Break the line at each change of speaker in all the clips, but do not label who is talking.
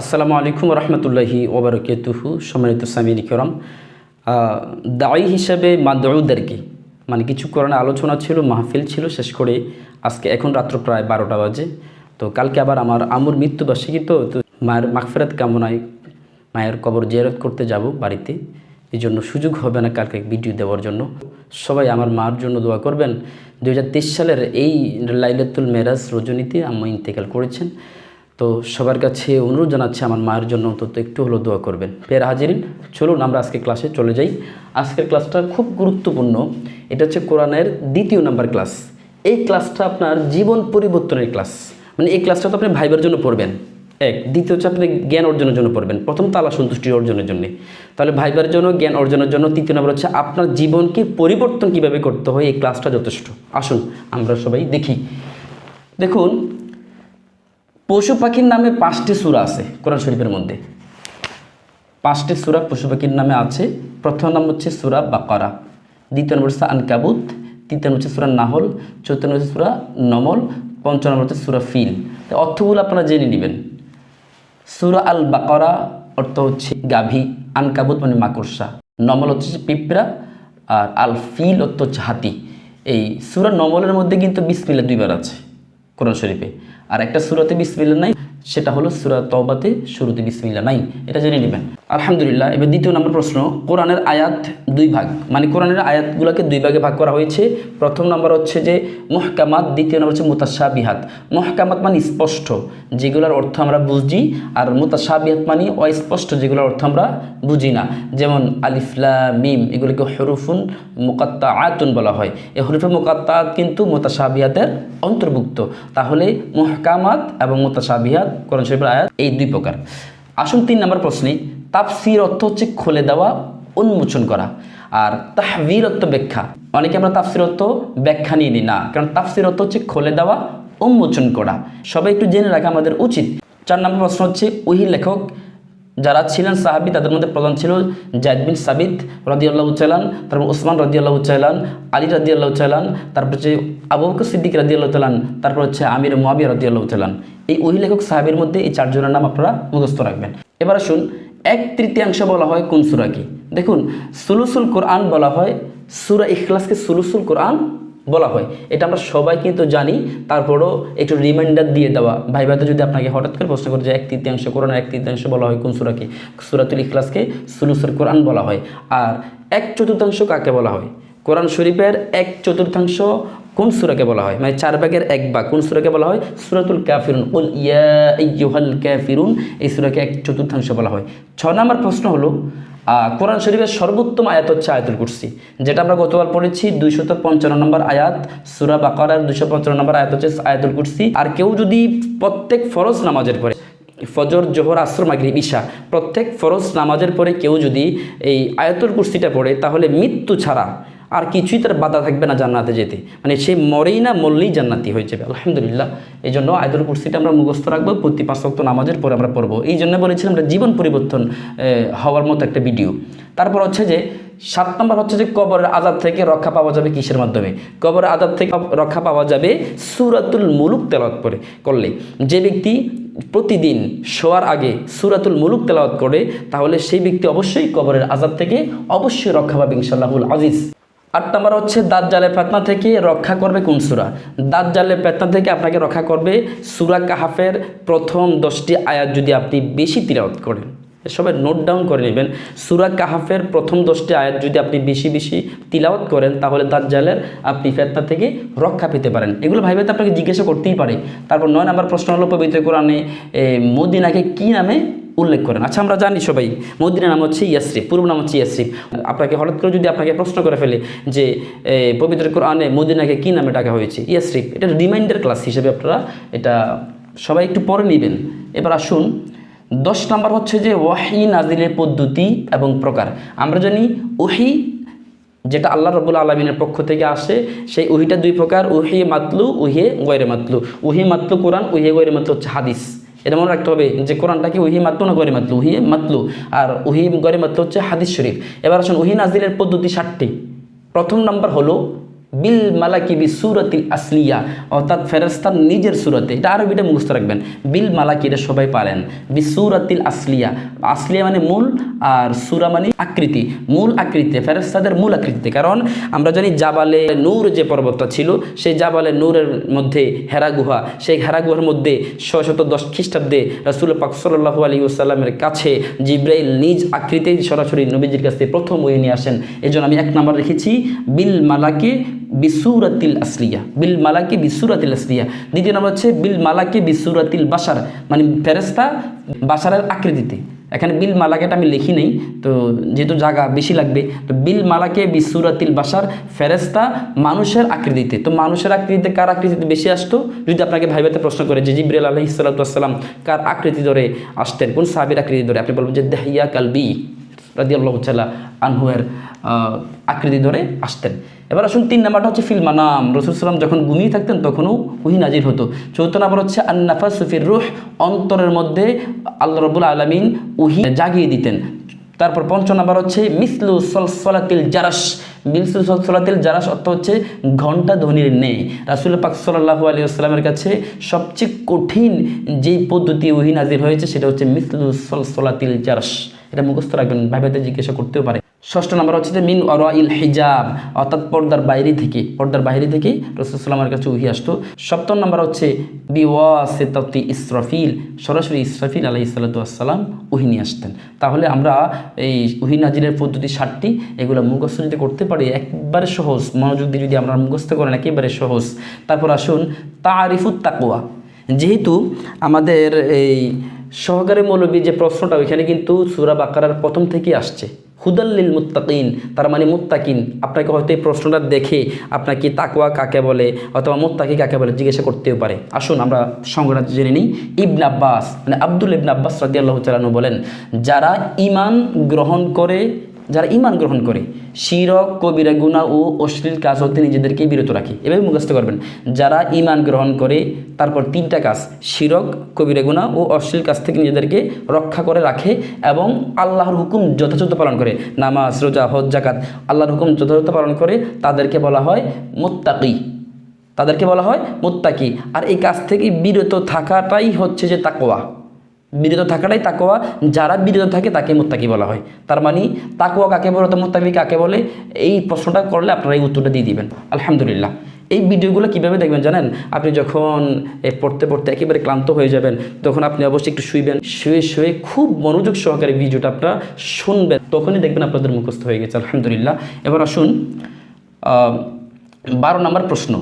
আসসালামু আলাইকুম রহমতুল্লাহি ওবরকেতুহু, সম্মানিত সামিন করম। দায়ী হিসাবে মাদউদেরকে মানে কিছু কোরআনে আলোচনা ছিল, মাহফিল ছিল, শেষ করে আজকে এখন রাত্র প্রায় বারোটা বাজে। তো কালকে আবার আমার আমুর মৃত্যুবার্ষিকী তো তো মায়ের মাগফেরাত কামনায় মায়ের কবর জিয়ারত করতে যাব বাড়িতে। এই জন্য সুযোগ হবে না কালকে ভিডিও দেওয়ার জন্য। সবাই আমার মার জন্য দোয়া করবেন। দু হাজার তেইশ সালের এই লাইলাতুল মেরাজ রজনীতে আম্মা ইন্তেকাল করেছেন। তো সবার কাছে অনুরোধ জানাচ্ছি আমার মায়ের জন্য অন্তত একটু হলেও দোয়া করবেন। পের হাজিরিন, চলুন আমরা আজকে ক্লাসে চলে যাই। আজকের ক্লাসটা খুব গুরুত্বপূর্ণ। এটা হচ্ছে কোরআনের দ্বিতীয় নাম্বার ক্লাস এই ক্লাসটা আপনার জীবন পরিবর্তনের ক্লাস মানে এই ক্লাসটা তো আপনি ভাইবার জন্য পড়বেন। এক, দ্বিতীয় হচ্ছে আপনি জ্ঞান অর্জনের জন্য পড়বেন। প্রথম তালা সন্তুষ্টি অর্জনের জন্য। তাহলে ভাইবার জন্য, জ্ঞান অর্জনের জন্য তৃতীয় নম্বর হচ্ছে আপনার জীবনকে পরিবর্তন কীভাবে করতে হয়? এই ক্লাসটা যথেষ্ট। আসুন আমরা সবাই দেখি। দেখুন পশু পাখির নামে পাঁচটি সুরা আছে কোরআন শরীফের মধ্যে। পাঁচটি সুরা পশু পাখির নামে আছে। প্রথম নাম হচ্ছে সুরা বাকারা, দ্বিতীয় নম্বর হচ্ছে আনকাবুত, তৃতীয় নম্বর হচ্ছে সুরা নাহল, চতুর্থ নম্বর হচ্ছে সুরা নমল, পঞ্চম নম্বর হচ্ছে সুরা ফিল। অর্থগুলো আপনারা জেনে নেবেন। সুরা আল বাকরা অর্থ হচ্ছে গাভী, আনকাবুত মানে মাকড়সা। নমল হচ্ছে পিঁপড়া, আর আল ফিল অর্থ হচ্ছে হাতি। এই সুরা নমলের মধ্যে কিন্তু বিশ বিসমিল্লা দুইবার আছে। কোরআন শরীফে। আর একটা সুরাতে বিসমিল্লা নাই? সেটা হলো সুরা তওবাতে শুরুতে বিসমিল্লা নাই, এটা জেনে নেবেন। আলহামদুলিল্লাহ, এবার দ্বিতীয় নম্বর প্রশ্ন, কোরআনের আয়াত দুই ভাগ। মানে কোরআনের আয়াতগুলোকে দুই ভাগে ভাগ করা হয়েছে। প্রথম নম্বর হচ্ছে যে মহকামাত, দ্বিতীয় নম্বর হচ্ছে মোতাসা বিহাত মহকামাত মানে স্পষ্ট, যেগুলোর অর্থ আমরা বুঝি, আর মুতাশাবিহাত মানে অস্পষ্ট, যেগুলোর অর্থ আমরা বুঝি না। যেমন আলিফলা মিম, এগুলোকে হরুফুন মোকাত্তা আয়াতুন বলা হয়। এই হরুফে মোকাত্তা কিন্তু মোতাশাবিহাতের অন্তর্ভুক্ত। তাহলে মহকামাত এবং মোতাশাবিহাত কোরআন শরীফের আয়াত, এই দুই প্রকার। আসুন তিন নম্বর প্রশ্নে তাফসির অর্থ হচ্ছে খুলে দেওয়া, উন্মোচন করা। আর তাহবির অর্থ ব্যাখ্যা। অনেকে আমরা তাফসির অর্থ ব্যাখ্যা নিয়ে নিই না, কারণ তাফসির অর্থ হচ্ছে খুলে দেওয়া, উন্মোচন করা। সবাই একটু জেনে রাখা আমাদের উচিত। চার নম্বর প্রশ্ন হচ্ছে ওহি লেখক যারা ছিলেন সাহাবি, তাদের মধ্যে প্রধান ছিল জায়দ বিন সাবিত রদিয়াল্লাহ চালান তারপর ওসমান রদিয়াল্লাহ চালান আলী রদিয়াল্লাহ চালান তারপর হচ্ছে আবু বকর সিদ্দিক রদিয়াল্লাহ চালান তারপর হচ্ছে আমির মোয়াবিয়া রদিয়াল্লাহ চালান এই ওহি লেখক সাহাবির মধ্যে এই চারজনের নাম আপনারা মুখস্থ রাখবেন। এবার আসুন, এক তৃতীয়াংশ বলা হয় কোন সুরাকে দেখুন, সুলুসুল কোরআন বলা হয় সুরা ইখলাসকে সুলুসুল কোরআন বলা হয়। এটা আমরা সবাই কিন্তু জানি, তারপরও একটু রিমাইন্ডার দিয়ে দেওয়া। ভাই ভাইতে যদি আপনাকে হঠাৎ করে প্রশ্ন করে যে এক তৃতীয়াংশ কোরআন এক তৃতীয়াংশ বলা হয় কোন সুরাকে? সুরাতুল ইখলাসকে সুলুসুল কোরআন বলা হয়। আর এক চতুর্থাংশ কাকে বলা হয়? কোরআন শরীফের এক চতুর্থাংশ কোন সুরাকে বলা হয়? মানে চার ভাগের এক ভাগ কোন সুরাকে বলা হয়? সুরাতুল ক্যাফিরুন উল ইয়াল ক্যাফিরুন এই সুরাকে এক চতুর্থাংশ বলা হয়। ছ নম্বর প্রশ্ন হলো কোরআন শরীফের সর্বোত্তম আয়াত হচ্ছে আয়াতুল কুরসি, যেটা আমরা গতবার পড়েছি দুইশত পঞ্চান্ন নম্বর আয়াত, সুরা বাকার দুইশো পঞ্চান্ন নম্বর আয়াত হচ্ছে আয়াতুল কুরসি। আর কেউ যদি প্রত্যেক ফরজ নামাজের পরে, ফজর, জোহর আশ্রম মাগরিব, ঈশা, প্রত্যেক ফরজ নামাজের পরে কেউ যদি এই আয়াতুল কুরসিটা পড়ে, তাহলে মৃত্যু ছাড়া আর কিছুই তার বাধা থাকবে না জান্নাতে যেতে। মানে সে মরেই না, মরলেই জান্নাতি হয়ে যাবে। আলহামদুলিল্লাহ। এই জন্য আয়দুল কুরসিটা আমরা মুখস্থ রাখব, প্রতি পাঁচ নামাজের পরে আমরা পড়ব। এই জন্য বলেছিলাম আমরা জীবন পরিবর্তন হওয়ার মতো একটা ভিডিও। তারপর হচ্ছে যে, সাত নম্বর হচ্ছে যে কবরের আজাদ থেকে রক্ষা পাওয়া যাবে কিসের মাধ্যমে? কবরের আজাদ থেকে রক্ষা পাওয়া যাবে সুরাতুল মুলুক তেলাওয়াত করে, করলে। যে ব্যক্তি প্রতিদিন শোয়ার আগে সুরাতুল মুলুক তেলাওয়াত করে, তাহলে সেই ব্যক্তি অবশ্যই কবরের আজাদ থেকে অবশ্যই রক্ষা পাবে ইনশাল্লাহুল আজিজ। আট নম্বর হচ্ছে দাঁত জালের পেতনা থেকে রক্ষা করবে কোন সুরা? দাঁত জালের পেতনা থেকে আপনাকে রক্ষা করবে সুরা কাহাফের প্রথম দশটি আয়াত যদি আপনি বেশি তিলাওয়াত করেন। সবাই নোট ডাউন করে নেবেন। সুরা কাহাফের প্রথম দশটি আয়াত যদি আপনি বেশি বেশি তিলাওয়াত করেন, তাহলে দাঁত জালের আপনি ফেতনা থেকে রক্ষা পেতে পারেন। এগুলো ভাই ভাইতে আপনাকে জিজ্ঞাসা করতেই পারে। তারপর নয় নম্বর প্রশ্ন হলো পবিত্র কোরআনে মদিনাকে কী নামে উল্লেখ করেন। আচ্ছা আমরা জানি সবাই, মদিনার নাম হচ্ছে ইয়াসরিফ, পূর্ব নাম হচ্ছে ইয়াসরিফ। আপনাকে হঠাৎ করে যদি আপনাকে প্রশ্ন করে ফেলে যে পবিত্র কোরআনে মদিনাকে কী নামে ডাকা হয়েছে? ইয়াসরিফ, এটা রিমাইন্ডার ক্লাস হিসেবে আপনারা এটা সবাই একটু পরে নেবেন। এবার আসুন, দশ নম্বর হচ্ছে যে, ওয়াহি নাজিলের পদ্ধতি এবং প্রকার। আমরা জানি ওহি, যেটা আল্লাহ রবুল আলমিনের পক্ষ থেকে আসে, সেই উহিটা দুই প্রকার উহি মাতলু উহে গয়রে মাতলু। উহি মাতলু কোরআন উহে গয়রে মাতলু হচ্ছে হাদিস। এটা মনে রাখতে হবে যে কোরআনটাকে উহি মাতলু না গরে মাতলু? উহি মাতলু। আর উহি গড়ে মাতলু হচ্ছে হাদিস শরীফ। এবার আসুন, উহি নাজিলের পদ্ধতি ষাটটি প্রথম নাম্বার হলো বিল মালাকি বি সুরাতিল আসলিয়া, অর্থাৎ ফেরেস্তার নিজের সুরতে। এটা আরবিটা মুখস্থ রাখবেন। বিল মালাকি, এটা সবাই পারেন। বি সুরাতিল আসলিয়া। আসলিয়া মানে মূল, আর সুরা মানে আকৃতি। মূল আকৃতিতে ফেরেস্তাদের মূল আকৃতিতে। কারণ আমরা জানি জাবালে নূর যে পর্বতটা ছিল, সেই জাবালে নূরের মধ্যে হেরা গুহা, সেই হেরা গুহার মধ্যে ছয়শত দশ খ্রিস্টাব্দে রাসুল পাক সাল্লাহু আলী ওসাল্লামের কাছে জিব্রাইল নিজ আকৃতিতে সরাসরি নবীজির কাছে প্রথম ওই নিয়ে আসেন। এই আমি এক নাম্বার রেখেছি, বিল মালাকে বিসুরাতিল আসলিয়া বিল মালাকে বিসুরাতিল আসলিয়া দ্বিতীয় নাম্বার হচ্ছে বিল মালাকে বিসুরাতিল বাসার মানে ফেরেস্তা বাসারের আকৃতিতে। এখানে বিল মালাকেটা আমি লিখি নেই, তো যেহেতু জায়গা বেশি লাগবে, তো বিল মালাকে বিসুরাতিল বাসার ফেরেস্তা মানুষের আকৃতিতে। তো মানুষের আকৃতিতে কার আকৃতিতে বেশি আসতো? যদি আপনাকে ভাই ভাইবাতে প্রশ্ন করে যে জিব্রাইল আলহি সাল্লাম কার আকৃতি ধরে আসতেন, কোন সাহাবির আকৃতি ধরে? আপনি বলবেন যে দেহিয়া কালবি। রাদি আল্লাহ চাল্লাহ আনহুয়ের আকৃতি ধরে আসতেন। এবার আসুন তিন নাম্বারটা হচ্ছে ফিল মানাম। রসুল সাল্লাম যখন ঘুমিয়ে থাকতেন, তখনও উহি নাজির হতো। চৌথ নাম্বার হচ্ছে আন্নাফা সুফির রুহ, অন্তরের মধ্যে আল্লাহ রবুল আলমিন উহি জাগিয়ে দিতেন। তারপর পঞ্চম নাম্বার হচ্ছে মিসলু সলসলাতিল জারাস মিসলু সলসলাতিল জারাস অর্থ হচ্ছে ঘণ্টা ধ্বনির নেই। রাসুল পাক সাল্লাহু আলী আসসালামের কাছে সবচেয়ে কঠিন যেই পদ্ধতি ওহি নাজির হয়েছে, সেটা হচ্ছে মিসলু সলসলাতিল জারাস এটা মুখস্থ রাখবেন ভাইভাইতে জিজ্ঞাসা করতেও পারে। ষষ্ঠ নম্বর হচ্ছে যে, মিন ইল হিজাব, অর্থাৎ পর্দার বাইরে থেকে, পর্দার বাইরে থেকে রসুলামের কাছে উহি আসতো। সপ্তম নম্বর হচ্ছে, বিওয়াসেততি ইসরাফিল, সরাসরি ইসরাফিল আলাই সাল্লাতাম উহি নিয়ে আসতেন। তাহলে আমরা এই উহি নাজিরের পদ্ধতি ষাটটি এগুলো মুখস্থ যদি করতে পারি, একবারে সহজ, মনোযোগ দিয়ে যদি আমরা মুখস্থ করেন, একেবারে সহজ। তারপর আসুন, তারিফুত তাকুয়া যেহেতু আমাদের এই সহকারী মৌলবী যে প্রশ্নটা, ওইখানে কিন্তু সুরা বাকারার প্রথম থেকেই আসছে। হুদাল্লিল মুত্তাকিন, তার মানে মুত্তাকিন। আপনাকে হয়তো এই প্রশ্নটা দেখে আপনাকে তাকুয়া কাকে বলে অথবা মুত্তাকি কাকে বলে জিজ্ঞাসা করতেও পারে। আসুন, আমরা সংগ্রাম জেনে নিই। ইবন আব্বাস মানে আব্দুল ইবন আব্বাস রাজিয়াল্লাহ বলেন, যারা ইমান গ্রহণ করে যারা ইমান গ্রহণ করে, শিরক, কবিরা গুণা ও অশ্লীল কাজ হতে নিজেদেরকে বিরত রাখে। এভাবে মুখস্থ করবেন। যারা ইমান গ্রহণ করে, তারপর তিনটা কাজ, শিরক, কবিরা গুণা ও অশ্লীল কাজ থেকে নিজেদেরকে রক্ষা করে রাখে এবং আল্লাহর হুকুম যথাযথ পালন করে। নামাজ, রোজা, হজ জাকাত আল্লাহর হুকুম যথাযথ পালন করে, তাদেরকে বলা হয় মোত্তাকি। তাদেরকে বলা হয় মোত্তাকি। আর এই কাজ থেকে বিরত থাকাটাই হচ্ছে যে তাকোয়া বিরত থাকাটাই তাকোয়া যারা বিরত থাকে তাকে মোত্তাকি বলা হয়। তার মানে তাকোয়া কাকে বলে তো মোত্তাকি কাকে বলে? এই প্রশ্নটা করলে আপনারা এই উত্তরটা দিয়ে দিবেন। আলহামদুলিল্লাহ। এই ভিডিওগুলো কীভাবে দেখবেন জানেন? আপনি যখন পড়তে পড়তে একেবারে ক্লান্ত হয়ে যাবেন, তখন আপনি অবশ্যই একটু শুইবেন। শুয়ে শুয়ে খুব মনোযোগ সহকারে ভিডিওটা আপনারা শুনবেন। তখনই দেখবেন আপনাদের মুখস্থ হয়ে গেছে। আলহামদুলিল্লাহ। এবার আসুন বারো নম্বর প্রশ্ন।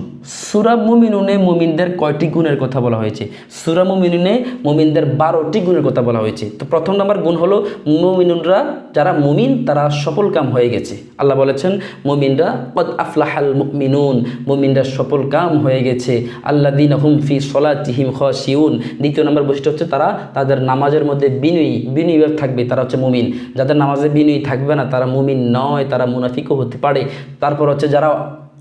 সুরা মুমিনুনে মুমিনদের কয়টি গুণের কথা বলা হয়েছে? সুরা মুমিনুনে মুমিনদের বারোটি গুণের কথা বলা হয়েছে। তো প্রথম নম্বর গুণ হলো মুমিনুনরা যারা মুমিন, তারা সফল কাম হয়ে গেছে। আল্লাহ বলেছেন, মুমিনরা কদ আফলাহাল মুমিনুন, মুমিনরা সফল কাম হয়ে গেছে। আল্লাহ দিন হুম ফি সলাতিহিম শিউন দ্বিতীয় নম্বর বৈশিষ্ট্য হচ্ছে তারা তাদের নামাজের মধ্যে বিনয়ী বিনয়ী থাকবে, তারা হচ্ছে মুমিন। যাদের নামাজে বিনয়ী থাকবে না, তারা মুমিন নয়, তারা মুনাফিকও হতে পারে। তারপর হচ্ছে যারা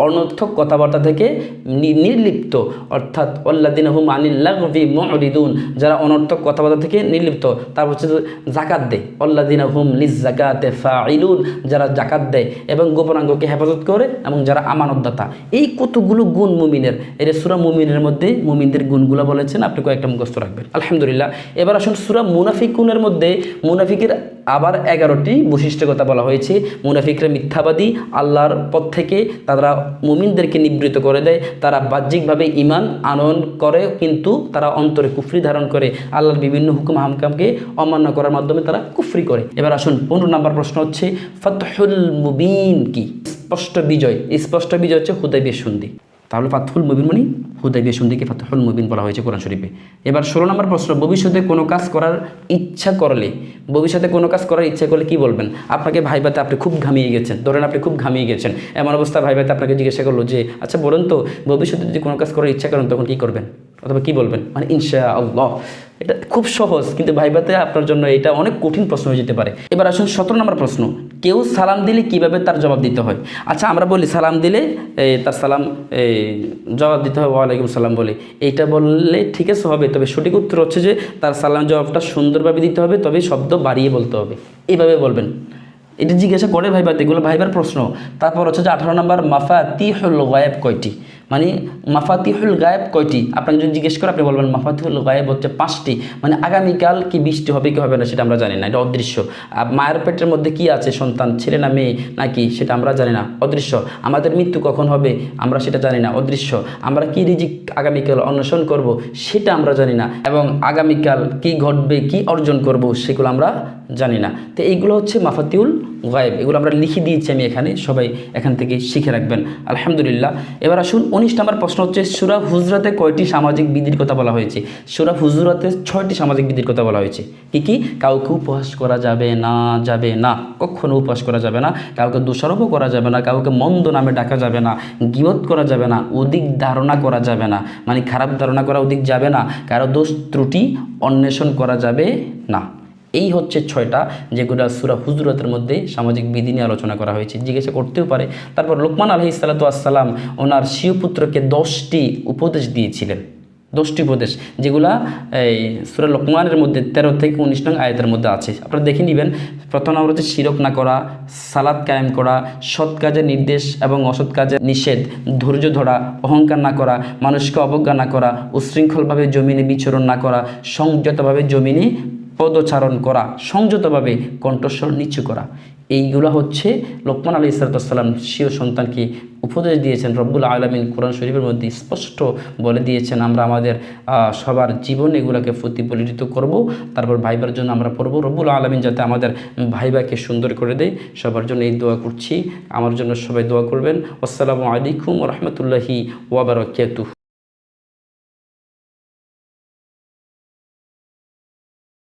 অনর্থক কথাবার্তা থেকে নির্লিপ্ত। অর্থাৎ অল্লাদিন হুম আনিল্লাহি মরিদুন যারা অনর্থক কথাবার্তা থেকে নির্লিপ্ত তারপর হচ্ছে জাকাত দেয়। অল্লাদিন হুম লিজ জাকাতে ফাইলুন যারা জাকাত দেয় এবং গোপনাঙ্গকে হেফাজত করে এবং যারা আমানতদাতা। এই কতগুলো গুণ মুমিনের? এর সুরা মুমিনের মধ্যে মুমিনদের গুণগুলো বলেছেন, আপনি কয়েকটা মুখস্থ রাখবেন। আলহামদুলিল্লাহ। এবার আসুন সুরা মুনাফিক গুণের মধ্যে, মুনাফিকের আবার এগারোটি বৈশিষ্ট্যের কথা বলা হয়েছে। মুনাফিকরা মিথ্যাবাদী, আল্লাহর পথ থেকে তারা মুমিনদেরকে নিবৃত করে দেয়, তারা বাহ্যিকভাবে ইমান আনয়ন করে, কিন্তু তারা অন্তরে কুফরি ধারণ করে। আল্লাহর বিভিন্ন হুকুম হামকামকে অমান্য করার মাধ্যমে তারা কুফরি করে। এবার আসুন পনেরো নম্বর প্রশ্ন হচ্ছে, ফতহুল মুবিন কি? স্পষ্ট বিজয়। স্পষ্ট বিজয় হচ্ছে হুদাইবের সন্ধি। তাহলে ফাতহুল মুবিন মানে হুদাইবিয়া সন্ধিকে ফাতহুল মুবিন বলা হয়েছে কোরআন শরীফে। এবার ষোলো নম্বর প্রশ্ন, ভবিষ্যতে কোনো কাজ করার ইচ্ছা করলে, ভবিষ্যতে কোনো কাজ করার ইচ্ছা করলে কি বলবেন? আপনাকে ভাইবাতে আপনি খুব ঘামিয়ে গেছেন, ধরেন আপনি খুব ঘামিয়ে গেছেন, এমন অবস্থা ভাইবাতে আপনাকে জিজ্ঞাসা করল যে আচ্ছা বলুন তো, ভবিষ্যতে যদি কোনো কাজ করার ইচ্ছা করেন, তখন কি করবেন? অথবা কি বলবেন? মানে ইনশা আল্লাহ এটা খুব সহজ, কিন্তু ভাইবাতে আপনার জন্য এটা অনেক কঠিন প্রশ্ন হয়ে যেতে পারে। এবার আসুন সতেরো নম্বর প্রশ্ন কেউ সালাম দিলে কীভাবে তার জবাব দিতে হয়? আচ্ছা আমরা বলি সালাম দিলে তার সালাম জবাব দিতে হবে ওয়ালাইকুম সালাম বলে। এইটা বললে ঠিক আছে, হবে। তবে সঠিক উত্তর হচ্ছে যে, তার সালাম জবাবটা সুন্দরভাবে দিতে হবে, তবে শব্দ বাড়িয়ে বলতে হবে। এইভাবে বলবেন। এটা জিজ্ঞাসা করে ভাইবাতে, এগুলো ভাইবার প্রশ্ন। তারপর হচ্ছে যে আঠারো নম্বর মাফা তি হল গায়েব কয়টি? মানে মাফাতিহুল গায়েব কয়টি? আপনাকে যদি জিজ্ঞেস করে, আপনি বলবেন মাফাতিহুল গায়েব হচ্ছে পাঁচটি। মানে আগামীকাল কি বৃষ্টি হবে, কি হবে না, সেটা আমরা জানি না, এটা অদৃশ্য। মায়ের পেটের মধ্যে কি আছে, সন্তান, ছেলে না মেয়ে, নাকি সেটা আমরা জানি না, অদৃশ্য। আমাদের মৃত্যু কখন হবে, আমরা সেটা জানি না, অদৃশ্য। আমরা কি রিজিক আগামীকাল অন্বেষণ করব, সেটা আমরা জানি না, এবং আগামীকাল কি ঘটবে, কি অর্জন করব, সেগুলো আমরা জানি না। তো এইগুলো হচ্ছে মাফাতিউল গায়েব। এগুলো আমরা লিখে দিয়েছি আমি এখানে, সবাই এখান থেকে শিখে রাখবেন। আলহামদুলিল্লাহ। এবার আসুন উনিশ নম্বর প্রশ্ন হচ্ছে, সুরা হুজরাতে কয়টি সামাজিক বিধির কথা বলা হয়েছে? সুরা হুজরাতে ছয়টি সামাজিক বিধির কথা বলা হয়েছে। কি কি? কাউকে উপহাস করা যাবে না যাবে না। কখনো উপহাস করা যাবে না। কাউকে দোষারোপও করা যাবে না। কাউকে মন্দ নামে ডাকা যাবে না। গিবত করা যাবে না। অধিক ধারণা করা যাবে না। মানে খারাপ ধারণা করা অধিক যাবে না। কারও দোষ ত্রুটি অন্বেষণ করা যাবে না। এই হচ্ছে ছয়টা যেগুলো সুরা হুজরতের মধ্যে সামাজিক বিধি নিয়ে আলোচনা করা হয়েছে, জিজ্ঞাসা করতেও পারে। তারপর লোকমান আলহি সাল্লাতু আসসালাম ওনার শিও পুত্রকে দশটি উপদেশ দিয়েছিলেন। দশটি উপদেশ, যেগুলা এই সুরা লোকমানের মধ্যে তেরো থেকে উনিশ নং আয়তের মধ্যে আছে। আপনারা দেখে নেবেন, প্রথম নম্বর হচ্ছে শিরক না করা সালাদ কায়েম করা, সৎ কাজের নির্দেশ এবং অসৎ কাজের নিষেধ, ধৈর্য ধরা, অহংকার না করা, মানুষকে অবজ্ঞা না করা, উশৃঙ্খলভাবে জমিনে বিচরণ না করা, সংযতভাবে জমিনে পদচারণ করা, সংযতভাবে কণ্ঠস্বর নিচু করা। এইগুলো হচ্ছে লোকমান আলী ইসরাতাম স্বীয় সন্তানকে উপদেশ দিয়েছেন, রব্বুল আলমিন কোরআন শরীফের মধ্যে স্পষ্ট বলে দিয়েছেন, আমরা আমাদের সবার জীবন এগুলোকে প্রতিফলিত করব, তারপর ভাইবার জন্য আমরা পড়ব। রব্বুল আলমিন যাতে আমাদের ভাইবাকে সুন্দর করে দেয়, সবার জন্য এই দোয়া করছি। আমার জন্য সবাই দোয়া করবেন। আসসালামু আলাইকুম রহমতুল্লাহি ওয়াবারকাতুহ